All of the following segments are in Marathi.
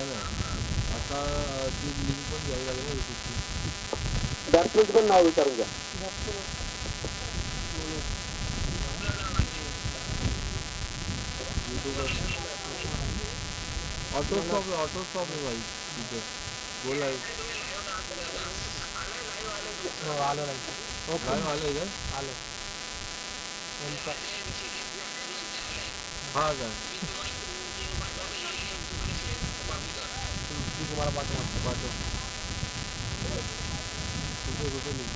झालं आता ती लिंक पण घ्यावी लागेल ना युट्यूबची बॅट्समनचं पण नाव विचारून घ्या ऑटो स्टॉप ऑटो स्टॉप आहे भाई तिथे बोल आहे आलो नाही काय आलंय काय आलो हा काय तुम्हाला पाठवा पाठव कुठे कुठे लिंक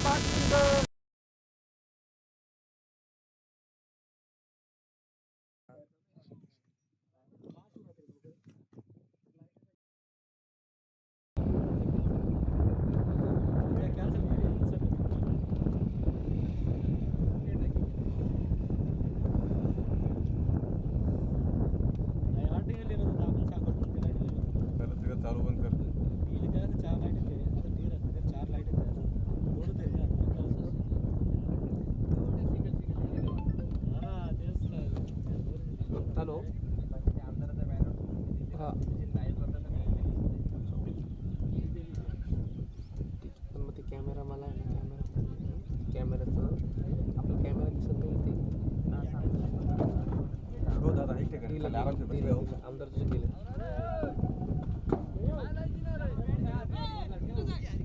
तो पाणी तो पाणी कॅमेरा वन कर माझा कॅमेरा चालू बंद कर हॅलो हां पण मग ते कॅमेरा मला आहे ना कॅमेरा कॅमेऱ्याचं आपला कॅमेरा दिसत नाही इथे हो दादा एक ठिकाणी दिलं, खाली आरामशीर दिलं, बसले हो. दिलं. आमदार तुझं केलं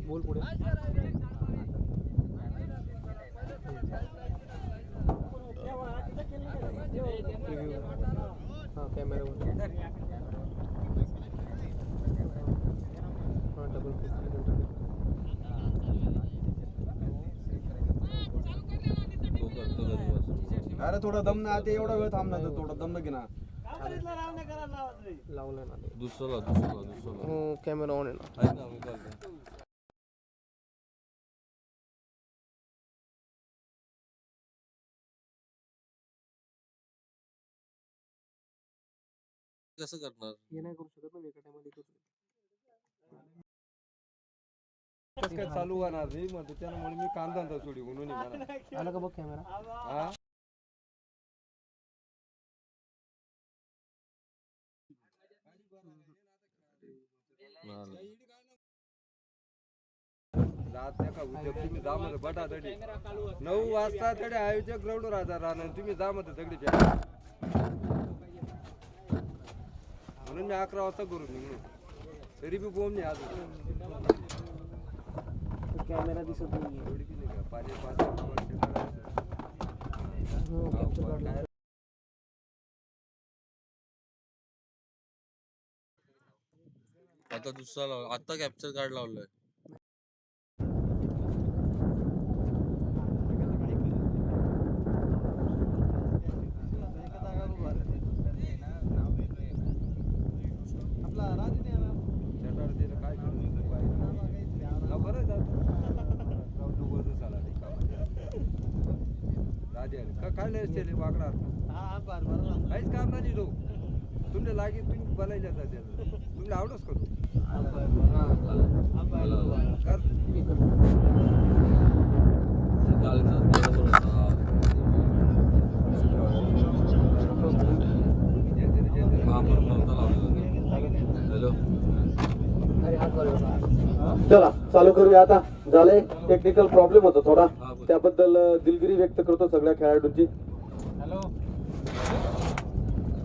बोल पुढे Review. हां कॅमेरावर हां डबल तो करतो घरी बसून अरे थोडा दम ना ते एवढा वेळ थांबणार तर थोडा दम न. घे ना लावलं ना दुसरं लाव दुसरं लाव दुसरं लाव. हो कॅमेरा ऑन आहे ना. ऐक ना मी करतो कसं करणार? हे नाही करू शकत ना मी एका कसं काय चालू होणार रे? मग त्याच्यामुळे मी कांदा सोडी म्हणून आला का बघ कॅमेरा हा? नाही. जात त्या का उद्योग तुम्ही जा मध्ये बटा तडी नऊ वाजता तडी आयोजक ग्राउंडवर हजार राहणार. तुम्ही जा मध्ये दगडी प्या म्हणून मी अकरा वाजता करून निघलो. तरी बी बोम नाही अजून. कॅमेरा दिसत नाही पाणी पाच आता दुसरा लाव आता कॅप्चर कार्ड लावलंय. काय करू बरं राधे का काय लय असते वाकडा काहीच काम नाही तो. तुमच्या लागे तुम्ही बोलायला जाते तुमला आवडच का चला चालू करूया आता. झालंय टेक्निकल प्रॉब्लेम होता थोडा. त्याबद्दल दिलगिरी व्यक्त करतो सगळ्या खेळाडूंची. हॅलो.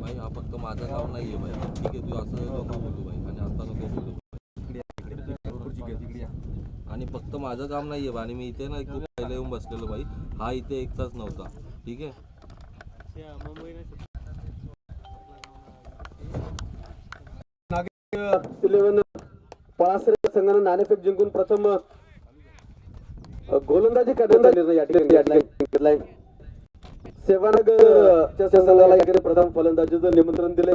भाई हा फक्त माझं नाव नाहीये भाई. ठीक आहे तू असं भाई. आणि फक्त माझं काम नाही आहे आणि मी इथे ना खूप पहिले येऊन बसलेलो भाई हा इथे एक तास नव्हता. ठीक आहे? इलेव्हन पास संघानं नाणेफेक जिंकून प्रथम अ, गोलंदाजी करण्याचा निर्णय या ठिकाणी या ठिकाणी घेतलाय सेवानगर च्या संघाला या प्रथम फलंदाजीचं निमंत्रण दिले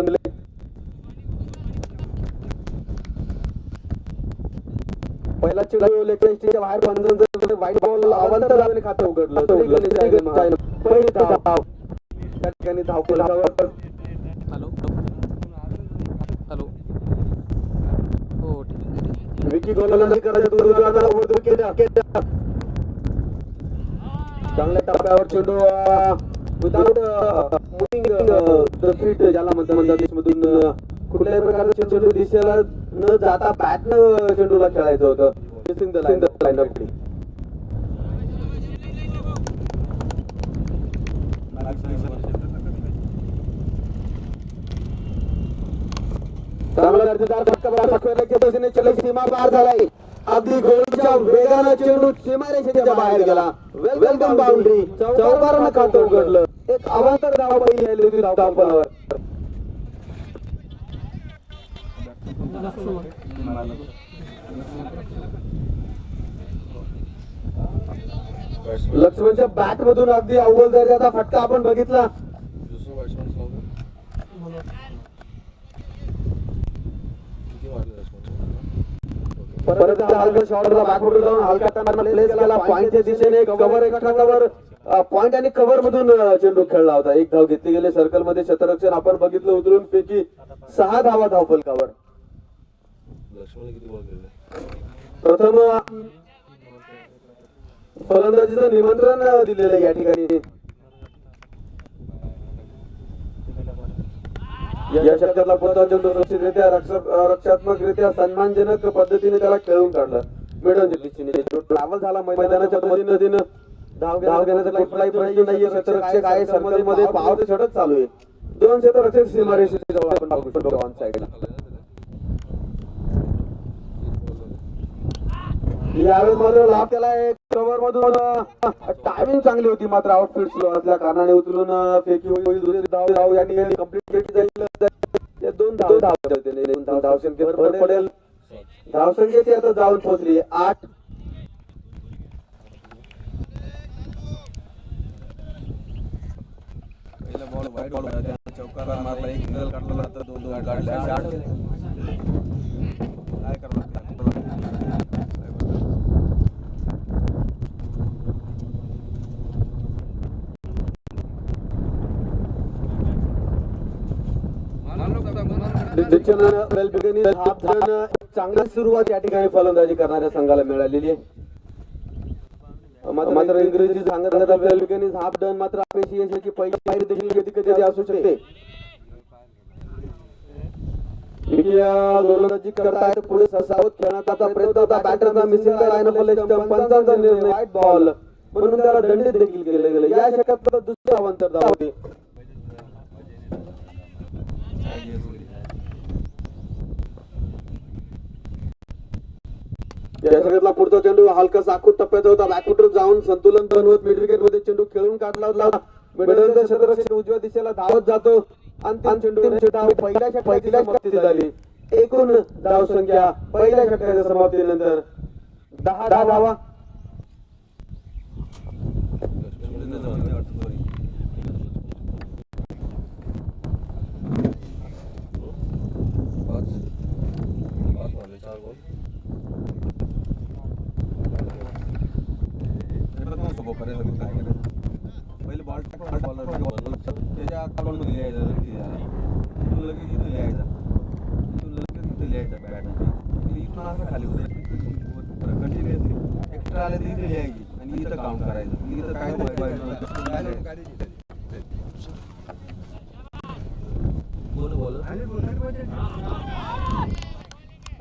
पहिला चेंडू लेगच्या बाहेर पंचांचं वाईट बॉल अवंत धावेने खातं उघडलं. पहिली धाव. त्या ठिकाणी धावफलकावर हॅलो. हॅलो. हो. विकी गोलंदाजी करायचं केल्या. चांगल्या टप्प्यावर चेंडू विदाउट मुविंग द फीट ज्याला म्हणतात म्हणतात मधून कुठल्याही प्रकारचा चेंडू दिशेला न जाता बॅट न चेंडूला खेळायचं होतं. सीमा पार झालाय. अगदी गोलच्या वेगानं चेंडू सीमारेषेच्या बाहेर गेला. वेलकम बाउंड्री चौकारानं खातं उघडलं. एक अवांतर धाव पहिली होती धावपणावर लक्ष्मणच्या बॅट मधून अगदी अव्वल दर्जाचा फटका आपण बघितला. परत हलका शॉटला बॅकवर्ड जाऊन हलका त्यांना प्लेस केला. पॉईंटच्या दिशेने कव्हर एक्स्ट्रा कव्हर पॉइंट आणि कव्हर मधून चेंडू खेळला होता. एक धाव घेतली गेली. सर्कलमध्ये क्षेत्ररक्षण आपण बघितलं. उतरून पैकी सहा धावा धाव फलकावर लक्ष्मण किती बॉल केले प्रथम फलंदाजीचं निमंत्रण दिलेलं आहे या ठिकाणी. या षटकातला पुढचा चेंडू सुरक्षितरित्या रक्षात्मकरित्या सन्मानजनक पद्धतीने त्याला खेळून काढलं. मिडन दिशेने ट्रॅव्हल झाला मैदानाच्या पद्धतीनं धाव धाव घेण्याचा कुठलाही प्रश्न नाहीये. क्षेत्ररक्षक आहे सर्कलमध्ये पावर षटक चालू आहे. दोन क्षेत्ररक्षक सीमारेषेच्या जवळ आपण बघू शकतो. ऑन साईडला यावेळेस मात्र लाभ केला एक कव्हर मधून टायमिंग चांगली होती मात्र आउटफील्ड स्लो असल्या कारणाने उचलून फेकी होईल दुसरी धाव धाव या ठिकाणी कंप्लीट जाईल दोन धाव धाव होते दोन धाव धावसंख्येवर भर पडेल. धावसंख्येची आता जाऊन पोहोचली आठ. पहिला बॉल वाईट बॉल होता. चौकाला मारला. एक सिंगल काढला. तर दोन दोन काढले. असे आठ. केले. काय करावं लागतं? वेल बिगिनिंग हाफ धन चांगली सुरुवात या ठिकाणी फलंदाजी करणाऱ्या संघाला मिळालेली आहे. मात्र इंग्रजी सांगत हाफ डन मात्र अपेक्षी यशाची पहिली पायरी देखील कधी कधी असू शकते. गोलंदाजी करतायत पुढे ससावत खेळण्याचा प्रयत्न होता. बॅटरचा मिसिंग लाईन पंचांचा निर्णय. वाईट बॉल म्हणून त्याला दंडित देखील केले गेले. या षटकात दुसरे अवांतर धाव होते या षटकातला पुढचा चेंडू हलका साखूट टप्प्यात होता. बॅकफुटर जाऊन संतुलन बनवत मिड विकेटमध्ये चेंडू खेळून काढला होता. मिडलचा क्षेत्ररक्षक उजव्या दिशेला धावत जातो. अंतिम चेंडू पहिल्या पहिल्या समाप्ती झाली. एकूण धाव संख्या पहिल्या षटकाच्या समाप्तीनंतर दहा दहा धावा. चार बॉल गोपर्यंत काय करायचं. पहिले बॉल टाकून बॉल त्याच्या अकाउंटमध्ये लिहायचं इथून लगेच इथं लिहायचा इथून लगेच इथं लिहायचा बॅट इथून असं खाली कंटिन्युअसली एक्स्ट्रा आले तर इथे लिहायची आणि इथं काउंट करायचं. म्हणजे इथं काय कोण बॉल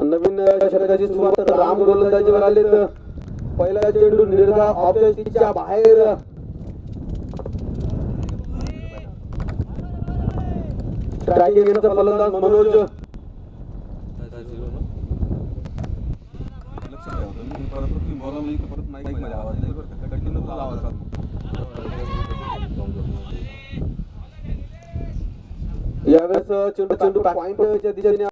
नवीन षटकाची सुरुवात राम गोलंदाजीवर आले तर पहिला चेंडू निर्धा ऑफच्या बाहेर. फलंदाज मनोज. काय नाही यावेळेस चेंडू चेंडू पॉइंटच्या दिशेने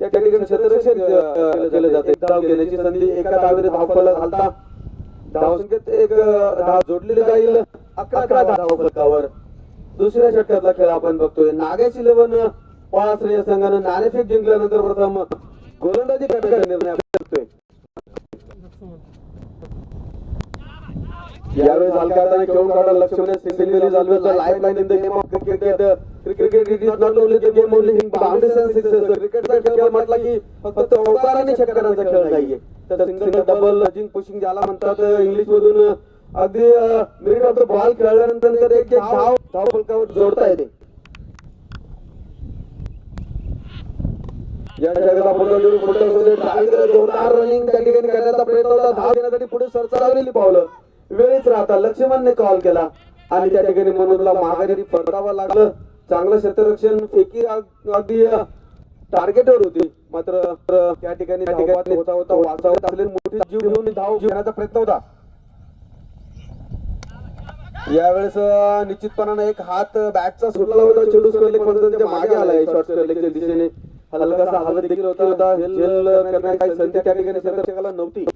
त्या ठिकाणी क्षेत्ररक्षण केलं जाते. धाव घेण्याची संधी एका डावीने धाव फलक घालता. धावसंख्येत एक धाव जोडलेली जाईल. अकरा धाव फलकावर. दुसऱ्या षटकातला खेळ आपण बघतोय. नागेश इलेव्हन पळाश्रेय संघानं नाणेफेक जिंकल्यानंतर प्रथम गोलंदाजी करण्याचा निर्णय बघतोय यावेळी हलकाताने खेळून काढा लक्ष्मण सिंगली झालवेचा life line in the game of cricket cricket it is not only the game only in boundaries and sixes क्रिकेटचा खेळ म्हटला की फक्त चौकार आणि षटकारांचा खेळ नाहीये तर सिंगल डबल लजिंग पुशिंग ज्याला म्हणतात इंग्लिश मधून अगदी मिनिट ऑफ द बॉल खेळल्यानंतर एक धाव धाव फलकावर जोडता येते या जगाला पुढे जोरदार रनिंग त्या ठिकाणी करण्याचा प्रयत्न होता धाव घेण्यासाठी पुढे सरसावलेली पावलं वेळीच राहता लक्ष्मणने कॉल केला आणि त्या ठिकाणी मनोजला माघारी परतावं लागलं. चांगलं क्षेत्ररक्षण फेकी अगदी टार्गेटवर होती. मात्र त्या ठिकाणी होता होता असलेली मोठी जीव घेऊन धाव घेण्याचा प्रयत्न होता. यावेळेस अं, निश्चितपणाने एक हात बॅटचा सुटला होता. चेंडू स्करलेक मागे आलाय शॉर्ट स्करलेकच्या दिशेने. हलकासा हलत देखील होता. होता हेल करण्याची काही संधी त्या ठिकाणी क्षेत्ररक्षकाला नव्हती.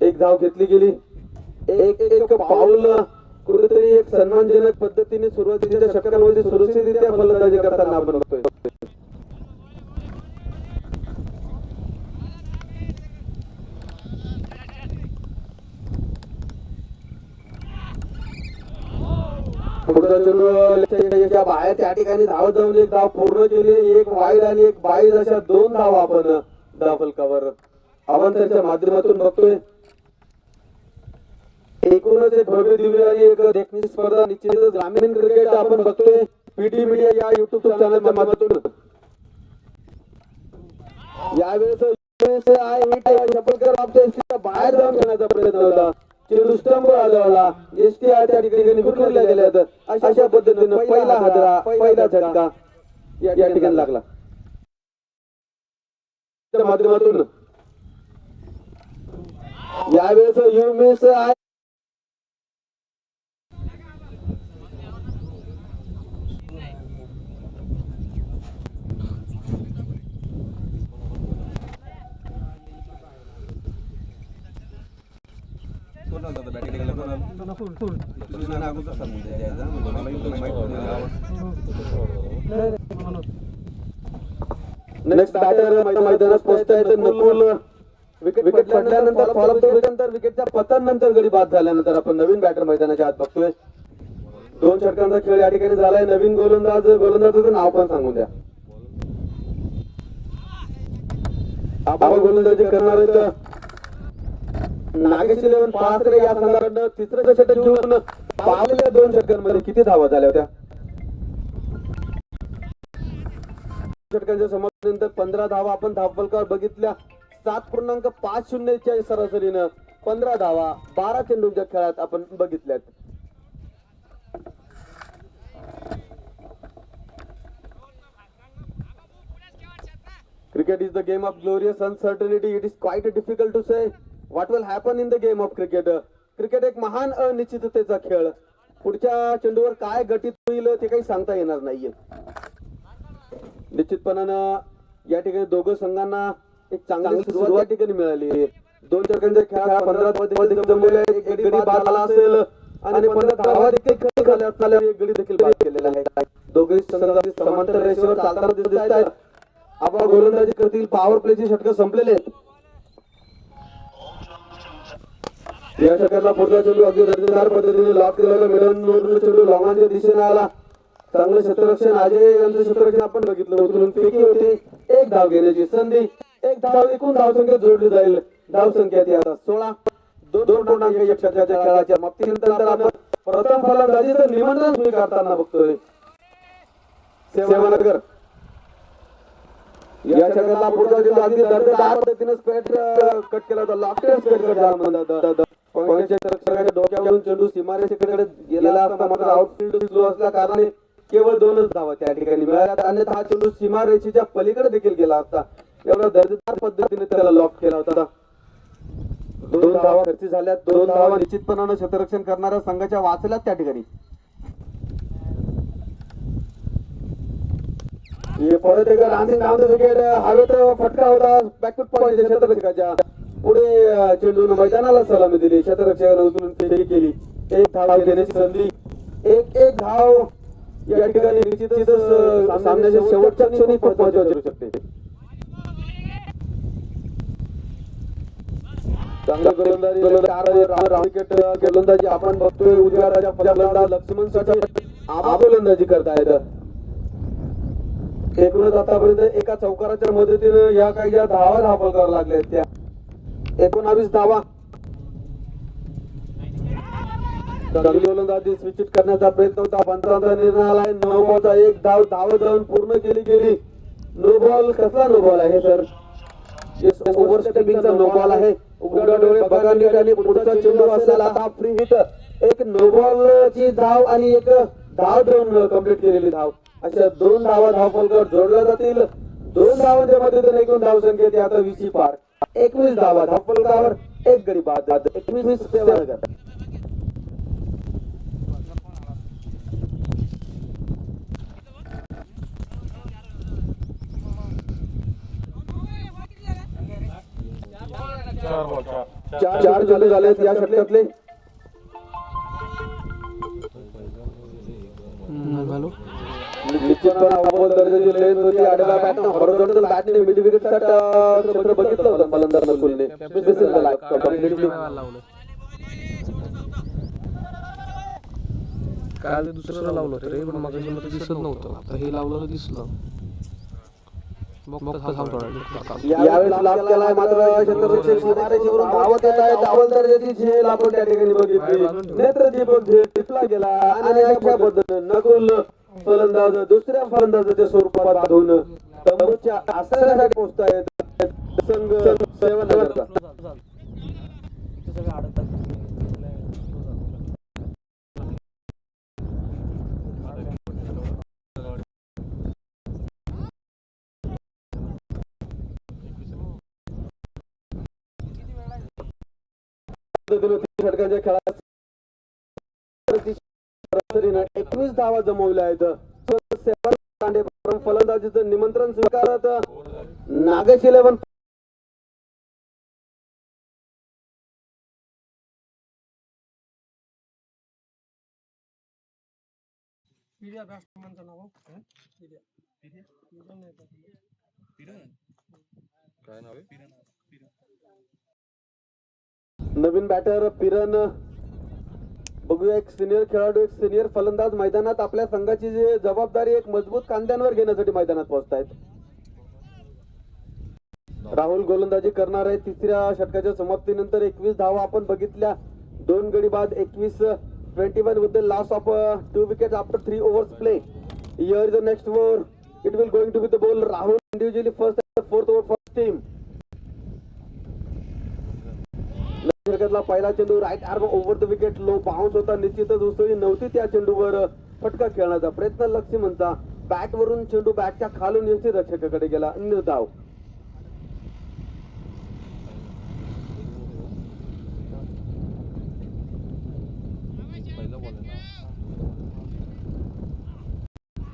एक धाव घेतली गेली. एक एक पाऊल कुठेतरी एक सन्मानजनक पद्धतीने सुरुवातीच्या षटकांमध्ये सुरक्षितरित्या फलंदाजी करताना आपण बघतोय. बाहेर त्या ठिकाणी धाव जाऊन एक धाव पूर्ण केली. एक वाईड आणि एक बाईड अशा दोन धाव आपण धाव फलकावर माध्यमातून बघतोय. एकूणच एक भव्य दिव्य एक देखणी स्पर्धा निश्चितच ग्रामीण क्रिकेट आपण बघतोय. पीटी मीडिया या युट्यूब चॅनलच्या माध्यमातून. यावेळेस US शपथकर बाहेर जाऊन घेण्याचा प्रयत्न होता. चेंडू आढळला. एसटी आहे त्या ठिकाणी गेल्या आहेत. अशा पद्धतीनं पहिला हादरा पहिला झटका या ठिकाणी लागला. माध्यमातून. यावेळेस युमिस आय कोण होता बॅटिंग केला कोण कृष्णाने अगोदर सांगून द्या यायचा. म्हणजे मला इथून माहीत होतं आवाज. नेक्स्ट बॅटर मैदानात पोहोचताय तर नकुल विकेट विकेट पडल्यानंतर फॉलोअप नंतर विकेटच्या पतन नंतर गडी बाद झाल्यानंतर आपण नवीन बॅटर मैदानाच्या आत बघतोय. दोन षटकांचा खेळ या ठिकाणी झालाय. नवीन गोलंदाज गोलंदाजाचं नाव पण सांगून द्या. आपण गोलंदाजी करणार आहेत नागेश इलेव्हन पाचरे या संघाकडनं तिसरं षटक घेऊन पावलेल्या दोन षटकांमध्ये किती धावा झाल्या होत्या? षटकांच्या समाप्तीनंतर पंधरा धावा आपण धावफलकावर बघितल्या. सात पूर्णांक पाच शून्यच्या सरासरीनं पंधरा धावा बारा चेंडूंच्या खेळात आपण बघितल्यात. Cricket is the game of glorious uncertainty. It is quite difficult to say. What will happen in the game of cricket. Cricket एक महान अनिश्चिततेचा खेळ. पुढच्या चेंडूवर काय गटित होईल ते काही सांगता येणार नाहीये. निश्चितपणानं या ठिकाणी दोघं संघांना एक चांगली सुरुवात या ठिकाणी मिळाली. दोन पंधरा. एक गडी असेल आणि पंधरा धावा देखील खेळ झाल्या असताना एक गडी देखील बाद केलेला आहे. दोघे संघ समांतर रेषेवर चालताना दिसत आहेत. आपण गोलंदाजी करतील. पॉवर प्लेची षटकं संपलेले आहेत. या षटकातला पुढचा चेंडू अगदी दर्जेदार पद्धतीने लॉक केलेला मिडन चेंडू लॉंगांच्या दिशेने आला. चांगलं क्षेत्ररक्षण अजय यांचं क्षेत्ररक्षण आपण बघितलं. उचलून फेकी होती. एक धाव घेण्याची संधी. एक धाव एकूण धाव संख्या जोडली जाईल. धाव संख्या ती आता सोळा. दोन पूर्णांक एक षटकाच्या खेळाच्या मागतीनंतर आपण प्रथम फलंदाजीचं निमंत्रण स्वीकारताना बघतोय. सेवानगर. या षटकातला पुढचा चेंडू अगदी दर्जेदार पद्धतीने स्पेट कट केला होता. लॉकटेड स्पेट कट झाला म्हणतात. डोक्यावरून चेंडू सीमारेषेकडे गेलेला असता मात्र आउटफील्ड स्लो असल्या कारणाने केवळ दोनच धावा त्या ठिकाणी मिळाल्या. अन्यथा हा चेंडू सीमारेषेच्या पलीकडे देखील गेला असता. एवढा दर्जेदार पद्धतीने त्याला लॉक केला होता. दोन धावा खर्ची झाल्या. दोन धावा निश्चितपणानं क्षेत्ररक्षण करणाऱ्या संघाच्या वाचल्यात त्या ठिकाणी. परत एकदा डान्सिंग डाऊन विकेट हवेत फटका होता. बॅकफुट पॉईंट क्षेत्ररक्षकाच्या पुढे चेंडून मैदानाला सलामी दिली. क्षेत्ररक्षकानं उचलून फेरी केली. एक धाव घेण्याची संधी. एक एक धाव. या ठिकाणी निश्चितच सामन्याच्या शेवटच्या क्षणी खूप शकते. चांगली गोलंदाजी गोलंदाजी आपण बघतोय. उजव्या राजा फलंदाज लक्ष्मणसाठी आबा गोलंदाजी करतायत. एकूणच आतापर्यंत एका चौकाराच्या मदतीनं या काही ज्या धावा धावल करावं लागल्या त्या एकोणावीस धावा. चांगली गोलंदाजी स्विचित करण्याचा प्रयत्न होता. पंचांचा निर्णय आलाय. नऊ बॉलचा एक धाव धाव जाऊन पूर्ण केली गेली. नो बॉल कसला नो बॉल आहे सर? ओव्हर स्टेपिंगचा नो बॉल आहे. उघडा डोळे बघा नीट आणि पुढचा चेंडू असेल. आता फ्री हिट एक नो बॉल ची धाव आणि एक धाव देऊन कंप्लीट केलेली धाव. अशा दोन धावा धाव फलकावर जोडल्या जातील. दोन धावांच्या मदतीने एकूण धाव संख्या आता वीस पार. एकवीस धावा धाव फलकावर एक गडी बाद एकवीस सेवा चार चेंडू झालेत या षटकातले. निश्चितपणे अव्वल दर्जाची लेन होती आडव्या बॅटनं हॉरिझॉन्टल बॅटने मिड विकेट क्षेत्र बघितलं होतं फलंदाज नकुलने. मिसिंग झाला. कम्प्लिटली लावलं काल दुसरं लावलं होतं रे पण मग दिसत नव्हतं. आता हे लावलं दिसलं. यावेळेस लाभ केलाय मात्र क्षेत्ररक्षक सीमारेषेवरून धावत येत आहे. अव्वल दर्जाची झेल आपण त्या ठिकाणी बघितली. नेत्रदीपक झेल टिपला गेला. आणि अशा पद्धतीनं नकुल फलंदाज दुसऱ्या फलंदाजाच्या स्वरूपात बांधून तंबूच्या आसऱ्यासाठी पोहोचतायत संघ सेवन पद्धतीनं षटकांच्या खेळात एकवीस धावा जमवल्या आहेत. फलंदाजीचं निमंत्रण स्वीकारत नागेश इलेव्हन. नवीन बॅटर पिरन. बघूया एक सिनियर खेळाडू एक सिनियर फलंदाज मैदानात आपल्या संघाची जी जबाबदारी एक मजबूत कांद्यांवर घेण्यासाठी मैदानात पोहोचतायत. राहुल गोलंदाजी करणार आहे. तिसऱ्या षटकाच्या समाप्तीनंतर एकवीस धावा आपण बघितल्या. दोन गडी बाद एकवीस twenty one with the last of two wicket after three overs play year the next over it will going to be the ball Rahul individually first fourth over first team षटकातला पहिला चेंडू right arm over the wicket low bounce होता. निश्चितच उसळी नव्हती त्या चेंडूवर. फटका खेळण्याचा प्रयत्न लक्ष्मणचा. बॅट वरून चेंडू बॅटच्या खालून यष्टी रक्षकाकडे गेला. निर्धाव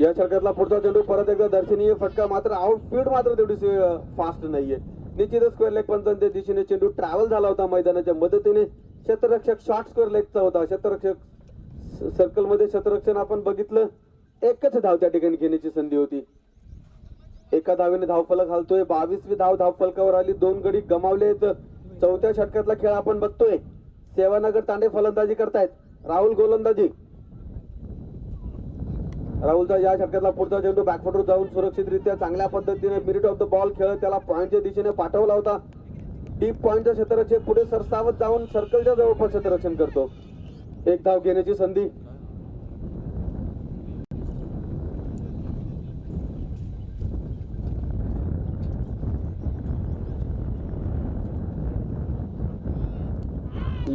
या षटकातला पुढचा चेंडू परत एकदा दर्शनीय फटका. मात्र आउटफील्ड मात्र तेवढीशी फास्ट नाहीये. निश्चितच स्क्वेअर लेग पंचांच्या दिशेने चेंडू ट्रॅव्हल झाला होता मैदानाच्या मदतीने. क्षेत्ररक्षक शॉर्ट स्क्वेअर लेगचा होता. क्षेत्ररक्षक सर्कलमध्ये क्षेत्ररक्षण आपण बघितलं. एकच धाव त्या ठिकाणी घेण्याची संधी होती. एका धावेने धावफलक हालतोय. बावीसवी धाव धावफलकावर आली. दोन गडी गमावले चौथ्या षटकातला खेळ आपण बघतोय. सेवानगर तांडे फलंदाजी करतायत. राहुल गोलंदाजी. राहुलचा या षटकातला पुढचा चेंडू बॅकफुटवर जाऊन सुरक्षितरित्या चांगल्या पद्धतीने मिरिट ऑफ द बॉल खेळत त्याला पॉईंटच्या दिशेने पाठवला होता. डीप पॉईंटच्या क्षेत्ररक्षक पुढे सरसावत जाऊन सर्कलच्या जवळपास क्षेत्ररक्षण करतो. एक धाव घेण्याची संधी.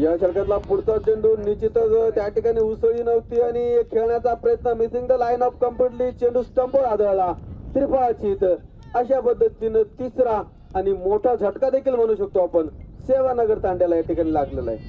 या षटकातला पुढचा चेंडू निश्चितच त्या ठिकाणी उसळी नव्हती आणि खेळण्याचा प्रयत्न missing the line of completely चेंडू स्टंपवर आदळला. त्रिफळाचीत. अशा पद्धतीनं तिसरा आणि मोठा झटका देखील म्हणू शकतो आपण. सेवानगर तांड्याला या ठिकाणी लागलेला आहे.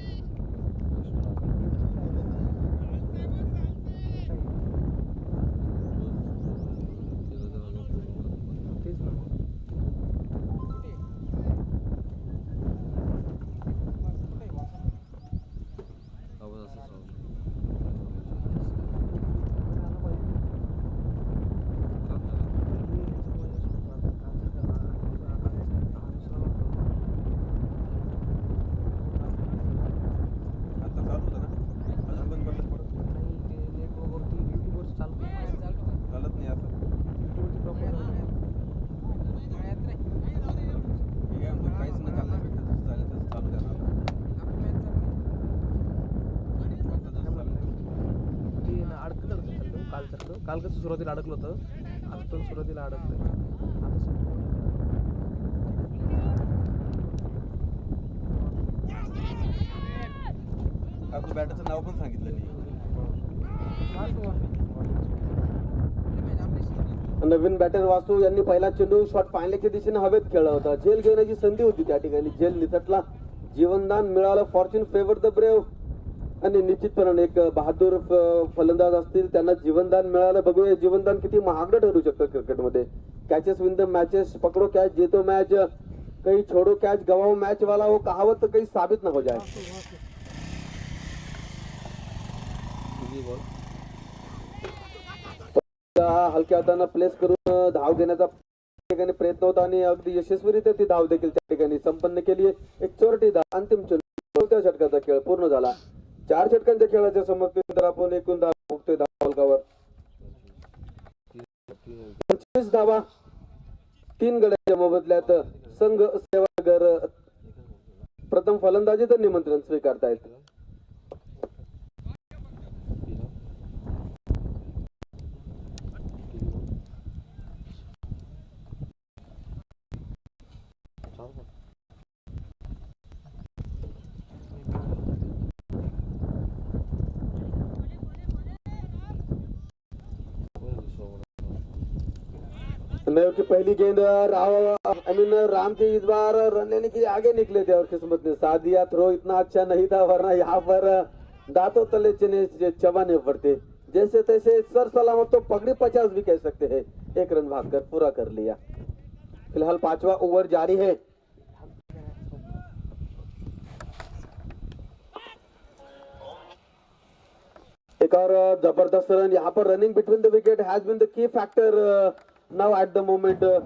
सुरुवातीला अडकलं होतं. आज पण सुरुवातीला अडकतंय आता सुरू- आपलं बॅटरचं नाव पण सांगितलं नाही. नवीन बॅटर वासू यांनी पहिला चेंडू शॉट फायनलच्या दिशेने हवेत खेळला होता. झेल घेण्याची संधी होती त्या ठिकाणी. झेल निसटला जीवनदान मिळालं. Fortune favour the brave. आणि निश्चितपणाने एक बहादूर फलंदाज असतील त्यांना जीवनदान मिळालं. बघूया जीवनदान किती महागडं ठरू शकतं क्रिकेटमध्ये. कॅचेस विन द मॅचेस पकडो कॅच जेतो मॅच काही छोड़ो कॅच गवाओ मॅच वाला हो कहावत तर काही साबित ना हो जाए हलक्या हाताना प्लेस करून धाव घेण्याचा ठिकाणी प्रयत्न होता आणि अगदी यशस्वीरित्या ती धाव देखील त्या ठिकाणी संपन्न केली एक चोरटी धाव अंतिम चेंडू चौथ्या षटकाचा खेळ पूर्ण झाला. चार षटकांच्या खेळाच्या समाप्तीनंतर आपण एकूण धाव बघतोय दहा फलकावर पंचवीस धावा तीन गड्याच्या मोबदल्यात संघ सेवागर प्रथम फलंदाजी तर निमंत्रण स्वीकारता येतं की पहली गेंद राव I mean Ram K is bar run लेने के लिए आगे निकले थे और किस्मत ने साथ दिया। थ्रो इतना अच्छा नहीं था, वरना यहाँ पर दांतों तले चने चबाने पड़ते जैसे तैसे सर सलामत तो पगड़ी पचास भी कह सकते हैं। एक रन भागकर पूरा कर लिया। फ़िलहाल पांचवा ओवर जारी है। एक और ज़बरदस्त रन, यहाँ पर running between the wicket has been the key factor now at the moment uh,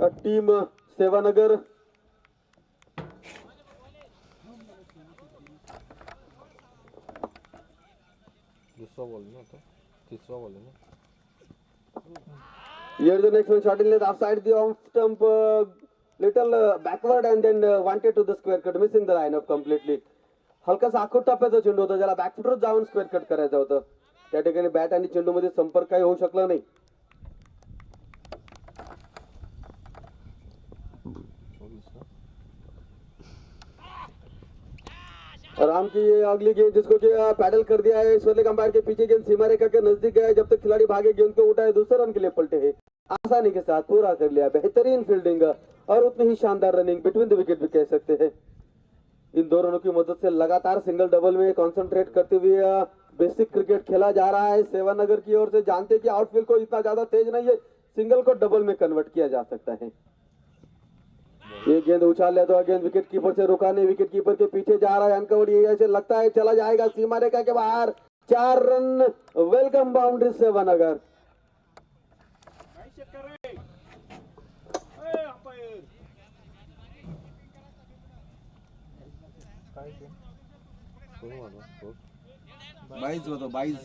uh, team uh, Sevanagar Here the next one shot in length outside the off stump, uh, little uh, backward and then uh, wanted to the square cut, missing the line up completely. हलकासा आखूट टप्प्याचा चेंडू होता ज्याला बॅकफुटर जाऊन स्क्वेअर कट करायचं होतं त्या ठिकाणी बॅट आणि चेंडू मध्ये संपर्क काही होऊ शकला नाही राम की ये अगली गेंद जिसको कि पैडल कर दिया है ईश्वर अंपायर के पीछे गेंद सीमा रेखा के नज़दीक गया जब तक खिलाड़ी भागे, गेंद को उठाए, दूसरे रन के लिए पलटे है। आसानी के साथ पूरा कर लिया, बेहतरीन फील्डिंग और उतनी ही शानदार रनिंग बिटवीन द विकेट भी कह सकते हैं। इन दो रनों की मदद से लगातार सिंगल डबल में कॉन्सेंट्रेट करते हुए बेसिक क्रिकेट खेला जा रहा है। सेवानगर की ओर से जानते कि आउटफील्ड को इतना ज़्यादा तेज नहीं है सिंगल को डबल में कन्वर्ट किया जा सकता है। ये गेंद उछाल लिया तो गेंद विकेट कीपर से रुका नहीं। विकेट कीपर के पीछे जा रहा है अनकवर ये ऐसे लगता है चला जाएगा सीमा रेखा के बाहर। चार रन वेलकम बाउंड्री सेवानगर कोण मारला कोण बाईज होतं बाईज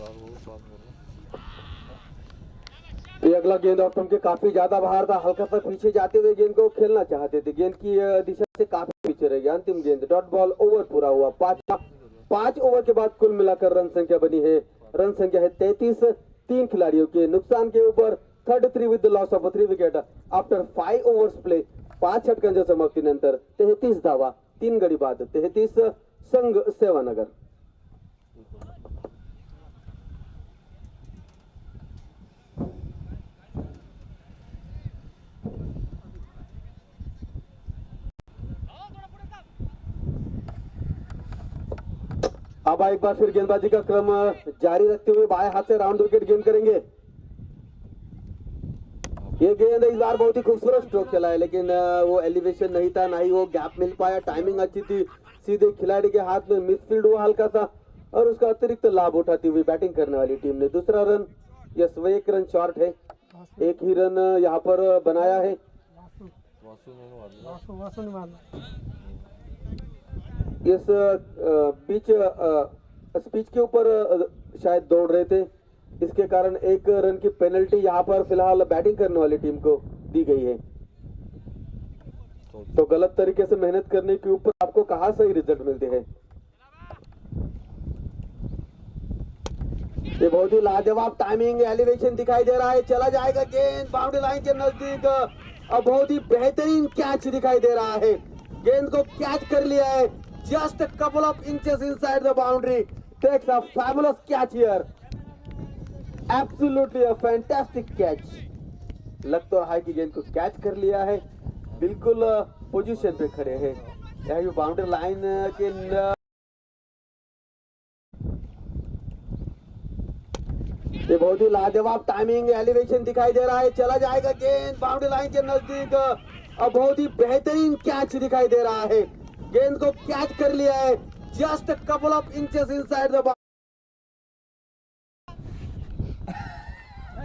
पाच ये अगला गेंद ऑफ़ के काफ़ी ज़्यादा बाहर था, हल्का सा पीछे जाते हुए गेंद को खेलना चाहते थे। गेंद की दिशा से काफ़ी पीछे रह गया अंतिम गेंद। डॉट बॉल ओवर पूरा हुआ। पाँच पाँच ओवर के बाद कुल मिलाकर रन संख्या बनी है। रन संख्या है तैतीस। तीन खिलाड़ियों के नुकसान के ऊपर third three with loss of three wicket after five overs play पाच षटकांच्या समाप्तीनंतर तेहतीस धावा, तीन गडी बाद। तेहतीस संघ सेवानगर. अब एक बार फिर गेंदबाजी का क्रम जारी रखते हुए बाएं हाथ से राउंड विकेट गेंद करेंगे। ये गेंद इस बार बहुत ही खूबसूरत स्ट्रोक चला है, लेकिन वो एलिवेशन नहीं था, ना ही वो गैप मिल पाया। टाइमिंग अच्छी थी, सीधे खिलाड़ी के हाथ में मिसफील्ड हुआ हल्का सा, और उसका अतिरिक्त लाभ उठाती हुई बैटिंग करने वाली टीम ने। दूसरा रन यस, वो एक रन शॉर्ट है। एक ही रन यहाँ पर बनाया है। इस पिच स्पीच के ऊपर शायद दौड़ रहे थे। इसके कारण एक रन की पेनल्टी यहाँ पर फ़िलहाल बैटिंग करने वाली टीम को दी गई है। तो गलत तरीके से मेहनत करने के ऊपर आपको कहाँ सही रिज़ल्ट मिलते हैं? ये बहुत ही लाजवाब टाइमिंग एलिवेशन दिखाई दे रहा है। चला जाएगा गेंद बाउंड्री लाइन के नज़दीक। और बहुत ही बेहतरीन कैच दिखाई दे रहा है। गेंद को कैच कर लिया है। Just couple of inches inside the boundary takes a fabulous catch here absolutely a fantastic catch लग तो रहा है कि गेंद को कैच कर लिया है। बिल्कुल पोजीशन पे खड़े हैं। यहाँ भी बाउंड्री लाइन के ये बहुत ही लाजवाब टाइमिंग एलिवेशन दिखाई दे रहा है। चला जाएगा गेंद बाउंड्री लाइन के नज़दीक अब बहुत ही बेहतरीन कैच दिखाई दे रहा है। गेंद को कैच कर लिया है। Just couple of inches inside the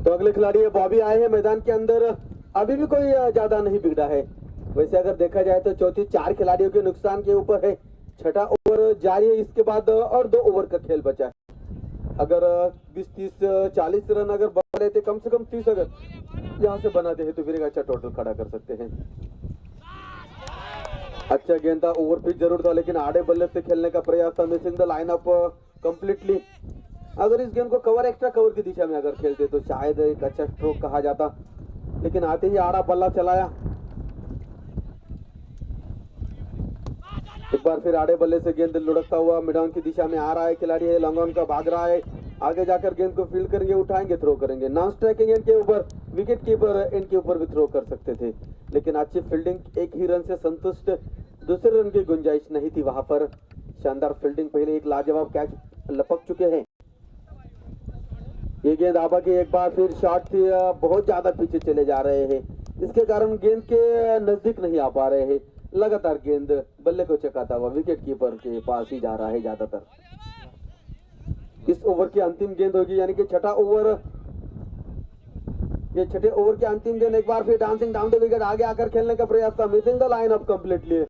ते, अगले खिलाड़ी बॉबी आए हैं मैदान के अंदर। अभी भी कोई ज़्यादा नहीं बिगड़ा है। वैसे अगर देखा जाए तो चौथी चार खिलाड़ियों के नुकसान के ऊपर है। छठा ओवर जारी है इसके बाद और दो ओवर का खेल बचा है। अगर बीस तीस चालीस रन अगर बना लेते कम से कम तीस अगर यहाँ से बनाते हैं तो फिर एक अच्छा टोटल खड़ा कर सकते हैं। अच्छा गेंद था ओवर पिच ज़रूर था, लेकिन आड़े बल्ले से खेलने का प्रयास था missing the line up completely अगर इस गेंद को कवर एक्स्ट्रा कवर की दिशा में अगर खेलते तो शायद एक अच्छा स्ट्रोक कहा जाता। लेकिन आते ही आड़ा बल्ला चलाया। एक बार फिर आड़े बल्ले से गेंद लुढ़कता हुआ मिडाउन की दिशा में आ रहा है, खिलाड़ी है, लॉन्ग ऑन का भाग रहा है। आगे जाकर गेंद को फ़ील्ड करेंगे, उठाएँगे थ्रो करेंगे। नॉन स्ट्राइकिंग इनके ऊपर विकेट कीपर इनके ऊपर भी थ्रो कर सकते थे। लेकिन अच्छी फील्डिंग एक ही रन से संतुष्ट दूसरे रन की गुंजाइश नहीं थी वहाँ पर। शानदार फील्डिंग पहले एक लाजवाब कैच लपक चुके हैं। ये गेंद आबा की एक बार फिर शॉट थी बहुत ज़्यादा पीछे चले जा रहे हैं। इसके कारण गेंद के नज़दीक नहीं आ पा रहे हैं। लगातार गेंद बल्ले को चकाता हुआ विकेट कीपर के पास ही जा रहा है ज़्यादातर। इस ओवर की अंतिम गेंद होगी, यानी कि छठा ओवर ये छठे ओवर के अंतिम गेंद एक बार फिर डांसिंग डाउन द विकेट आगे आकर खेलने का प्रयास था। Missing the line up completely